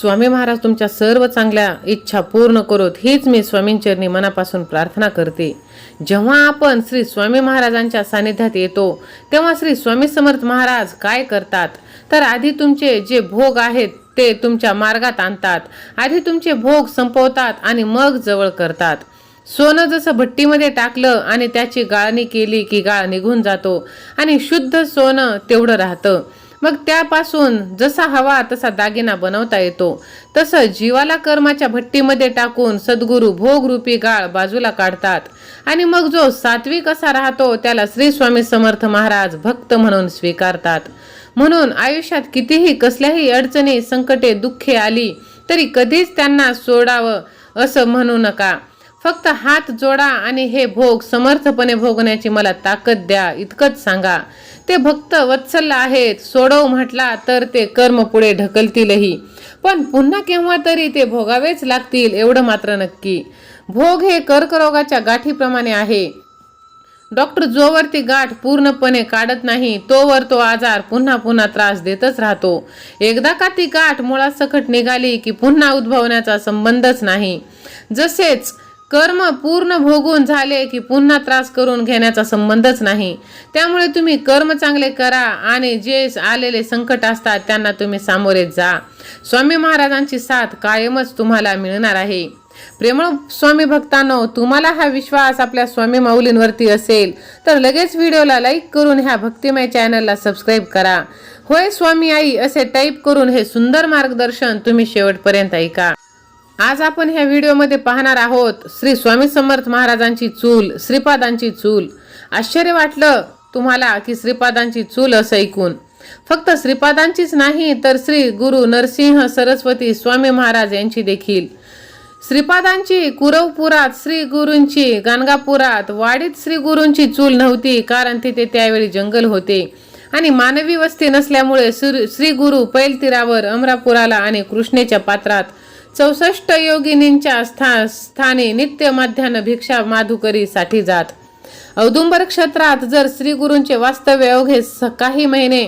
स्वामी महाराज तुमच्या सर्व चांगल्या इच्छा पूर्ण करोत हीच मी स्वामींचरणी मनापासून प्रार्थना करते. जेव्हा आपण श्री स्वामी महाराजांच्या सानिध्यात येतो तेव्हा श्री स्वामी समर्थ महाराज काय करतात? तर आधी तुमचे जे भोग आहेत ते तुमच्या मार्गात आणतात. आधी तुमचे भोग संपवतात आणि मग जवळ करतात. सोनं जसं भट्टीमध्ये टाकलं आणि त्याची गाळणी केली की गाळ निघून जातो आणि शुद्ध सोनं तेवढं राहतं. मग त्यापासून जसा हवा तसा दागिना बनवता येतो. तसं जीवाला कर्माच्या भट्टीमध्ये टाकून सद्गुरू भोगरूपी गाळ बाजूला काढतात. आणि मग जो सात्विक असा राहतो त्याला श्री स्वामी समर्थ महाराज भक्त म्हणून स्वीकारतात. म्हणून आयुष्यात कितीही कसल्याही अडचणी संकटे दुःखे आली तरी कधीच त्यांना सोडावं असं म्हणू नका. फक्त हात जोडा आणि हे भोग समर्थपणे भोगण्याची मला ताकद द्या इतकंच सांगा. ते भक्त वत्सल आहेत. सोडव म्हटला तर ते कर्म पुढे ढकलतीलही. पण पुन्हा केव्हा तरी ते भोगावेच लागतील एवढं मात्र नक्की. भोग हे कर्करोगाच्या गाठीप्रमाणे आहे. डॉक्टर जोवर ती गाठ पूर्णपणे काढत नाही तोवर तो आजार पुन्हा पुन्हा त्रास देतच राहतो. एकदा का ती गाठ मुळासकट निघाली की पुन्हा उद्भवण्याचा संबंधच नाही. जसेच कर्म पूर्ण भोगून झाले की पुन्हा त्रास करून घेण्याचा संबंधच नाही. त्यामुळे तुम्ही कर्म चांगले करा आणि जे आलेले संकट असतात त्यांना तुम्ही सामोरे जा. स्वामी महाराजांची साथ कायमच तुम्हाला मिळणार आहे. प्रेमळ स्वामी भक्तांनो तुम्हाला हा विश्वास आपल्या स्वामी माऊलींवरती असेल तर लगेच व्हिडिओला लाईक करून ह्या भक्तिमय चॅनलला सबस्क्राईब करा. होय स्वामी आई असे टाईप करून हे सुंदर मार्गदर्शन तुम्ही शेवटपर्यंत ऐका. आज आपण ह्या व्हिडिओमध्ये पाहणार आहोत श्री स्वामी समर्थ महाराजांची चूल श्रीपादांची चूल. आश्चर्य वाटलं तुम्हाला की श्रीपादांची चूल असं ऐकून. फक्त श्रीपादांचीच नाही तर श्री गुरु नरसिंह सरस्वती स्वामी महाराज यांची देखील. श्रीपादांची कुरवपुरात श्री गुरूंची गाणगापुरात वाडीत श्री गुरूंची चूल नव्हती कारण तिथे त्यावेळी जंगल होते. आणि मानवी वस्ती नसल्यामुळे श्री श्री गुरु पैलतीरावर अमरापुराला आणि कृष्णेच्या पात्रात चौसष्ट योगिनींच्या स्था स्थानी नित्य मध्यान्ह भिक्षा माधुकरीसाठी जात. औदुंबर क्षेत्रात जर श्री गुरूंचे वास्तव्य अवघे स- काही महिने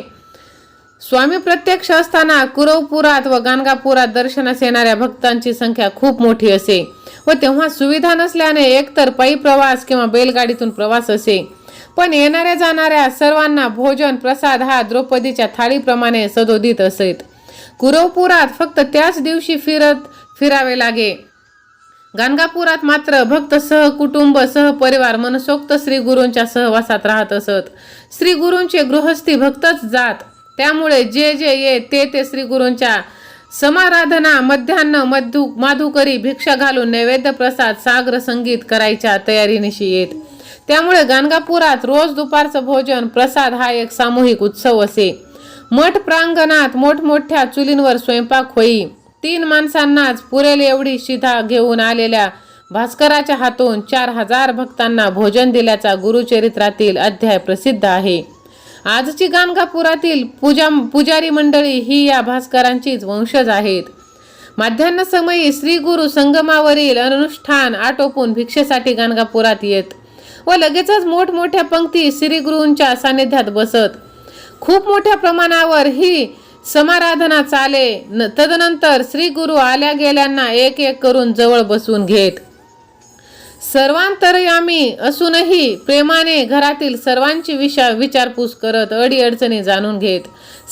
स्वामी प्रत्यक्ष असताना कुरवपुरात व गाणगापुरात दर्शनास येणाऱ्या भक्तांची संख्या खूप मोठी असे व तेव्हा सुविधा नसल्याने एकतर पायी प्रवास किंवा बैलगाडीतून प्रवास असे. पण येणाऱ्या जाणाऱ्या सर्वांना भोजन प्रसाद हा द्रौपदीच्या थाळीप्रमाणे सदोदित असेत. कुरवपुरात फक्त त्याच दिवशी फिरत फिरावे लागे. गाणगापुरात मात्र भक्त सहकुटुंब सहपरिवार मनसोक्त श्री गुरूंच्या सहवासात राहत असत. श्री गुरूंचे गृहस्थी भक्तच जात. त्यामुळे जे जे ये ते ते श्री गुरूंच्या समाराधना मध्यान्न मधु माधुकरी भिक्षा घालून नैवेद्य प्रसाद सागर संगीत करायच्या तयारीनिशी येत. त्यामुळे गाणगापुरात रोज दुपारचं भोजन प्रसाद हा एक सामूहिक उत्सव असे. मठ प्रांगणात मोठमोठ्या चुलींवर स्वयंपाक होई. तीन माणसांनाच पुरेल एवढी शिधा घेऊन आलेल्या भास्कराच्या हातून चार हजार भक्तांना भोजन दिल्याचा गुरुचरित्रातील अध्याय प्रसिद्ध आहे. आजची गाणगापुरातील पूजा पुजारी मंडळी ही या भास्करांचीच वंशज आहेत. माध्यान्ह समयी श्री गुरु संगमावरील अनुष्ठान आटोपून भिक्षेसाठी गाणगापुरात येत व लगेचच मोठमोठ्या पंक्ती श्रीगुरूंच्या सानिध्यात बसत खूप मोठ्या प्रमाणावर ही समाराधना चाले. न- तदनंतर श्री गुरु आल्या गेल्यांना एक एक करून जवळ बसवून घेत. सर्वांतरयामी असूनही प्रेमाने घरातील सर्वांची विषा विचारपूस करत अडी अडचणी जाणून घेत.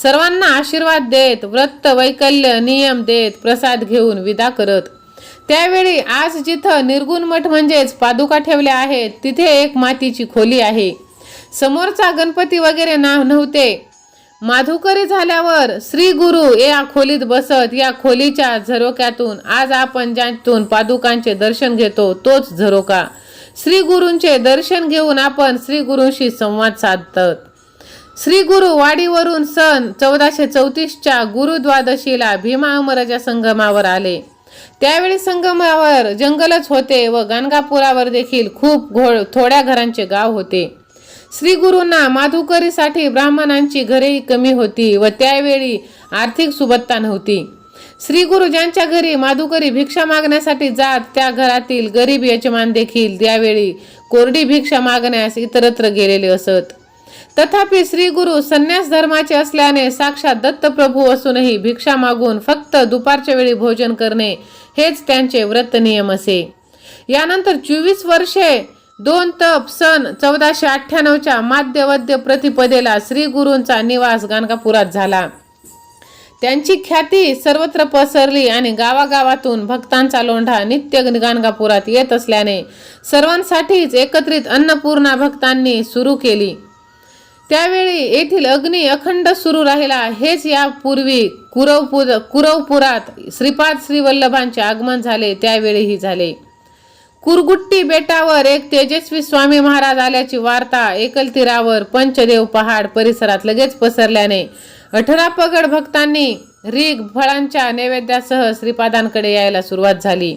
सर्वांना आशीर्वाद देत व्रत वैकल्य नियम देत प्रसाद घेऊन विदा करत. त्यावेळी आज जिथं निर्गुण मठ म्हणजेच पादुका ठेवल्या आहेत तिथे एक मातीची खोली आहे. समोरचा गणपती वगैरे नाव नव्हते. माधुकरी झाल्यावर श्री गुरु या खोलीत बसत या खोलीच्या झरोक्यातून आज आपण ज्यातून पादुकांचे दर्शन घेतो तोच झरोका. श्री गुरूंचे दर्शन घेऊन आपण श्री गुरूंशी संवाद साधतात. श्री गुरु वाडीवरून सन चौदाशे चौतीसच्या गुरुद्वादशीला भीमा अमरजा संगमावर आले. त्यावेळी संगमावर जंगलच होते व गाणगापुरावर देखील खूप घोळ थोड्या घरांचे गाव होते. श्री गुरूंना माधुकरीसाठी ब्राह्मणांची घरेही कमी होती व त्यावेळी आर्थिक सुबत्ता नव्हती. श्री गुरु ज्यांच्या घरी माधुकरी भिक्षा मागण्यासाठी जात त्या घरातील गरीब यजमान देखील त्यावेळी कोरडी भिक्षा मागण्यास इतरत्र गेलेले असत. तथापि श्री गुरु संन्यास धर्माचे असल्याने साक्षात दत्तप्रभू असूनही भिक्षा मागून फक्त दुपारच्या वेळी भोजन करणे हेच त्यांचे व्रत नियम असे. यानंतर चोवीस वर्षे दोन तप सन चौदाशे अठ्ठ्याण्णवच्या माध्यवद्य प्रतिपदेला श्री गुरूंचा निवास गाणगापुरात झाला. त्यांची ख्याती सर्वत्र पसरली आणि गावागावातून भक्तांचा लोंढा नित्य गाणगापुरात येत असल्याने सर्वांसाठीच एकत्रित अन्नपूर्णा भक्तांनी सुरू केली. त्यावेळी येथील अग्नी अखंड सुरू राहिला. हेच यापूर्वी कुरवपुर कुरवपुरात श्रीपाद श्रीवल्लभांचे आगमन झाले. त्यावेळीही झाले. कुरगुट्टी बेटावर एक तेजस्वी स्वामी महाराज आल्याची वार्ता एकलतीरावर पंचदेव पहाड परिसरात लगेच पसरल्याने अठरा पगड भक्तांनी रीग फळांच्या नैवेद्यासह श्रीपादांकडे यायला सुरुवात झाली.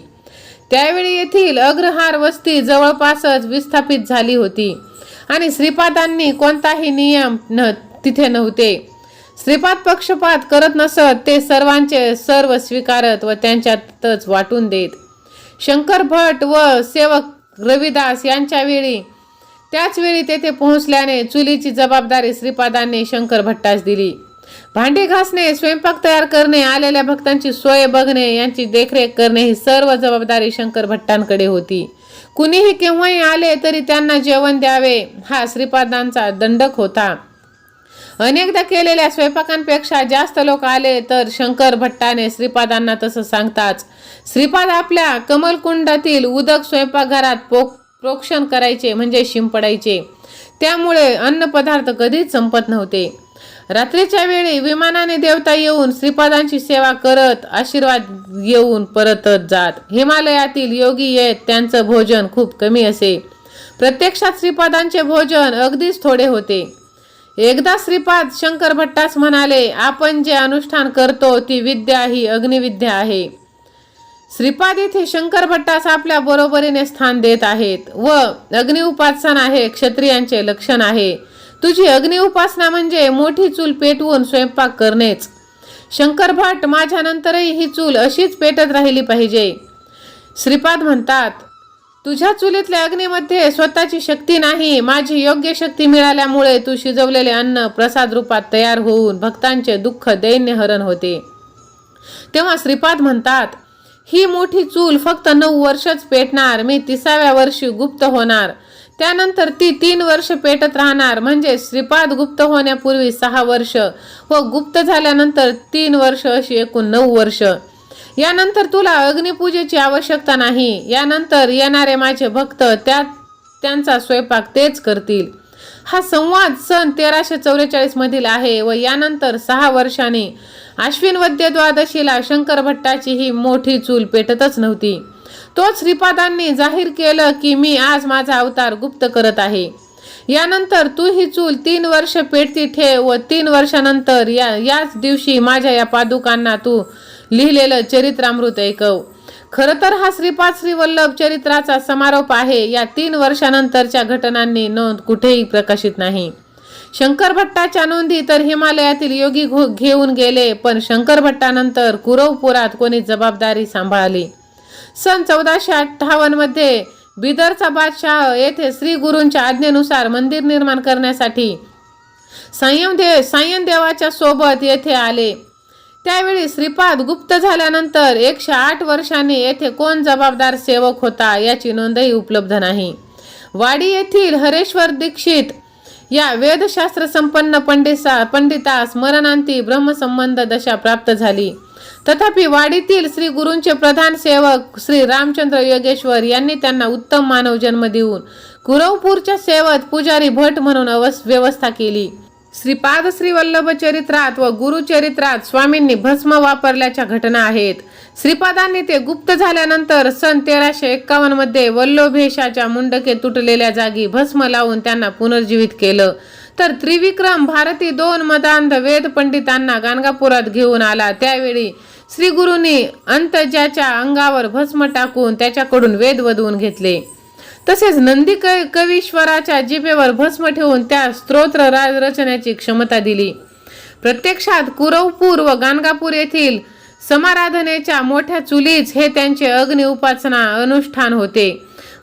त्यावेळी येथील अग्रहार वस्ती जवळपासच विस्थापित झाली होती आणि श्रीपादांनी कोणताही नियम न तिथे नव्हते. श्रीपाद पक्षपात करत नसत ते सर्वांचे सर्व स्वीकारत व त्यांच्यातच वाटून देत. शंकर भट व सेवक रविदास यांच्यावेळी त्याचवेळी तेथे पोहोचल्याने चुलीची जबाबदारी श्रीपादांनी शंकर भट्टास दिली. भांडी घासणे स्वयंपाक तयार करणे आलेल्या भक्तांची सोय बघणे यांची देखरेख करणे ही सर्व जबाबदारी शंकर भट्टांकडे होती. कुणीही केव्हाही आले तरी त्यांना जेवण द्यावे हा श्रीपादांचा दंडक होता. अनेकदा केलेल्या स्वयंपाकांपेक्षा जास्त लोक आले तर शंकर भट्टाने श्रीपादांना तसं सांगताच श्रीपाद आपल्या कमलकुंडातील उदक स्वयंपाकघरात पो प्रोक्षण करायचे म्हणजे शिंपडायचे. त्यामुळे अन्नपदार्थ कधीच संपत नव्हते. रात्रीच्या वेळी विमानाने देवता येऊन श्रीपादांची सेवा करत आशीर्वाद येऊन परतच जात. हिमालयातील योगी येत त्यांचं भोजन खूप कमी असे. प्रत्यक्षात श्रीपादांचे भोजन अगदीच थोडे होते. एकदा श्रीपाद शंकर भट्टास म्हणाले आपण जे अनुष्ठान करतो ती विद्या ही अग्निविद्या आहे. श्रीपाद येथे शंकर भट्टास आपल्या बरोबरीने स्थान देत आहेत व अग्निउपासना आहे हे क्षत्रियांचे लक्षण आहे. तुझी अग्नि उपासना म्हणजे मोठी चूल पेटवून स्वयंपाक करणेच. शंकर भट माझ्यानंतरही ही चूल अशीच पेटत राहिली पाहिजे. श्रीपाद म्हणतात तुझ्या चुलीतल्या अग्नीमध्ये स्वतःची शक्ती नाही. माझी योग्य शक्ती मिळाल्यामुळे तू शिजवलेले अन्न प्रसाद रूपात तयार होऊन भक्तांचे दुःख दैन्य हरण होते. तेव्हा श्रीपाद म्हणतात ही मोठी चूल फक्त नऊ वर्षच पेटणार. मी तिसाव्या वर्षी गुप्त होणार. त्यानंतर ती तीन वर्ष पेटत राहणार. म्हणजे श्रीपाद गुप्त होण्यापूर्वी सहा वर्ष व गुप्त झाल्यानंतर तीन वर्ष अशी एकूण नऊ वर्ष. यानंतर तुला अग्निपूजेची आवश्यकता नाही. यानंतर येणारे माझे भक्त त्या त्यांचा स्वयंपाक तेच करतील. हा संवाद सन तेराशे चौवेचाळीस मधील आहे व यानंतर सहा वर्षाने अश्विन वद्य द्वादशीला शंकर भट्टाची ही मोठी चूल पेटतच नव्हती. तोच श्रीपादांनी जाहीर केलं की मी आज माझा अवतार गुप्त करत आहे. यानंतर तू ही चूल तीन वर्ष पेटती ठेव व तीन वर्षानंतर या याच दिवशी माझ्या या पादुकांना तू लिहिलेलं चरित्रामृत ऐकव. खरं तर हा श्रीपाद श्रीवल्लभ चरित्राचा समारोप आहे. या तीन वर्षानंतरच्या घटनांनी नोंद कुठेही प्रकाशित नाही. शंकर भट्टाच्या नोंदी तर हिमालयातील योगी घो- घेऊन गेले पण शंकर भट्टानंतर कुरवपुरात कोणी जबाबदारी सांभाळली? सन चौदाशे अठ्ठावन्नमध्ये बिदरचा बादशाह येथे श्री गुरूंच्या आज्ञेनुसार मंदिर निर्माण करण्यासाठी संयम सायंदेवाच्या देवाच्या सोबत येथे आले. त्यावेळी श्रीपाद गुप्त झाल्यानंतर एकशे आठ वर्षांनी येथे कोण जबाबदार सेवक होता याची नोंदही उपलब्ध नाही. वाडी येथील हरेश्वर दीक्षित या वेदशास्त्र संपन्न पंडिसा पंडितास मरणांती ब्रह्मसंबंध दशा प्राप्त झाली. तथापि वाडीतील श्री गुरूंचे प्रधान सेवक श्री रामचंद्र योगेश्वर यांनी त्यांना उत्तम मानव जन्म देऊन कुरवपूरच्या सेवत पुजारी भट म्हणून अवस व्यवस्था केली. श्रीपाद श्रीवल्लभ चरित्रात व गुरुचरित्रात स्वामींनी भस्म वापरल्याच्या घटना आहेत. श्रीपादांनी ते गुप्त झाल्यानंतर सन तेराशे एक्कावन्नमध्ये वल्लभेशाच्या मुंडके तुटलेल्या जागी भस्म लावून त्यांना पुनर्जीवित केलं. तर त्रिविक्रम भारती दोन मतांध वेद पंडितांना गाणगापुरात घेऊन आला. त्यावेळी श्रीगुरूंनी अंतजाच्या अंगावर भस्म टाकून त्याच्याकडून वेद वधवून घेतले. तसेच नंदी क कवीश्वराच्या जिभेवर भस्म ठेवून त्या स्तोत्र राज रचण्याची क्षमता दिली. प्रत्यक्षात कुरवपूर व गाणगापूर येथील समाराधनेच्या मोठ्या चुलीच हे त्यांचे अग्नि उपासना अनुष्ठान होते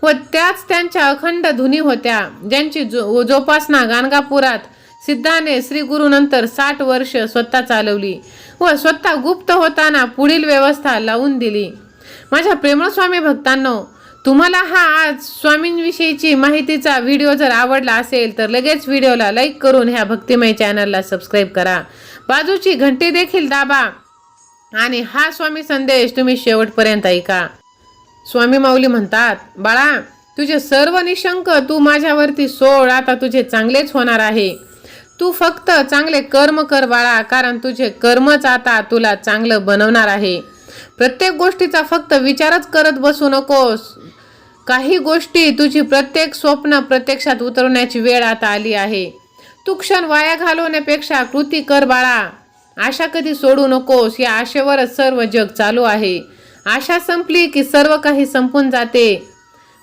व त्याच त्यांच्या अखंड धुनी होत्या ज्यांची जो जोपासना गाणगापुरात सिद्धाने श्री गुरुनंतर साठ वर्ष स्वतः चालवली व स्वतः गुप्त होताना पुढील व्यवस्था लावून दिली. माझ्या प्रेमस्वामी भक्तांनो तुम्हाला हा आज स्वामींविषयीची माहितीचा व्हिडिओ जर आवडला असेल तर लगेच व्हिडिओला लाईक करून ह्या भक्तिमय चॅनलला सबस्क्राईब करा. बाजूची घंटी देखील दाबा आणि हा स्वामी संदेश तुम्ही शेवटपर्यंत ऐका. स्वामी माऊली म्हणतात बाळा तुझे सर्व निशंक तू माझ्यावरती सोड आता तुझे चांगलेच होणार आहे. तू फक्त चांगले कर्म कर बाळा कारण तुझे कर्मच आता तुला चांगलं बनवणार आहे. प्रत्येक गोष्टीचा फक्त विचारच करत बसू नकोस. काही गोष्टी तुझी प्रत्येक स्वप्न प्रत्यक्षात उतरवण्याची वेळ आता आली आहे. तू क्षण वाया घालवण्यापेक्षा कृती कर बाळा. आशा कधी सोडू नकोस या आशेवरच सर्व जग चालू आहे. आशा संपली की सर्व काही संपून जाते.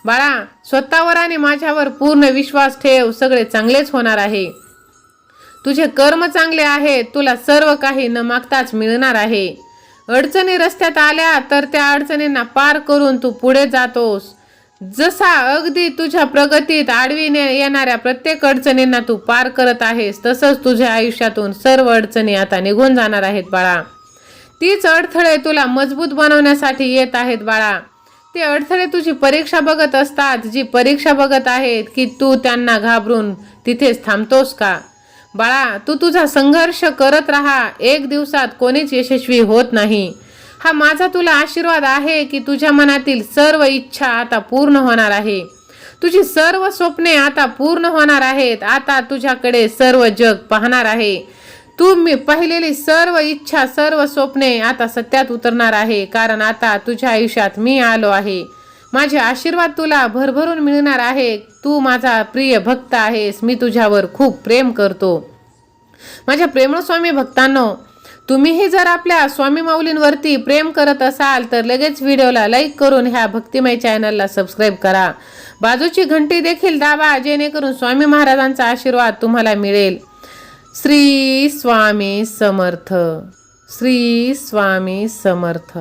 बाळा स्वतःवर आणि माझ्यावर पूर्ण विश्वास ठेव सगळे चांगलेच होणार आहे. तुझे कर्म चांगले आहेत तुला सर्व काही न मागताच मिळणार आहे. अडचणी रस्त्यात आल्या तर त्या अडचणींना पार करून तू पुढे जातोस. जसा अगदी तुझ्या प्रगतीत आडवीने येणाऱ्या प्रत्येक अडचणींना तू पार करत आहेस तसंच तुझ्या आयुष्यातून सर्व अडचणी आता निघून जाणार आहेत बाळा. तीच अडथळे तुला मजबूत बनवण्यासाठी येत आहेत बाळा. ते अडथळे तुझी परीक्षा बघत असतात जी परीक्षा बघत आहेत की तू त्यांना घाबरून तिथेच थांबतोस का? बाळा तू तुझा संघर्ष करत राहा. एक दिवसात कोणीच यशस्वी होत नाही. हा माझा तुला आशीर्वाद आहे की तुझ्या मनातील सर्व इच्छा आता पूर्ण होणार आहे. तुझी सर्व स्वप्ने आता पूर्ण होणार आहेत. आता तुझ्याकडे सर्व जग पाहणार आहे. तू मी पाहिलेली सर्व इच्छा सर्व स्वप्ने आता सत्यात उतरणार आहे. कारण आता तुझ्या आयुष्यात मी आलो आहे. माझे आशीर्वाद तुला भरभरून मिळणार आहे. तू माझा प्रिय भक्त आहेस. मी तुझ्यावर खूप प्रेम करतो. माझ्या प्रेमळ स्वामी भक्तांनो तुम्हीही जर आपल्या स्वामी माऊलींवरती प्रेम करत असाल तर लगेच व्हिडिओला लाईक करून ह्या भक्तिमय चॅनलला सबस्क्राईब करा. बाजूची घंटी देखील दाबा जेणेकरून स्वामी महाराजांचा आशीर्वाद तुम्हाला मिळेल. श्री स्वामी समर्थ. श्री स्वामी समर्थ.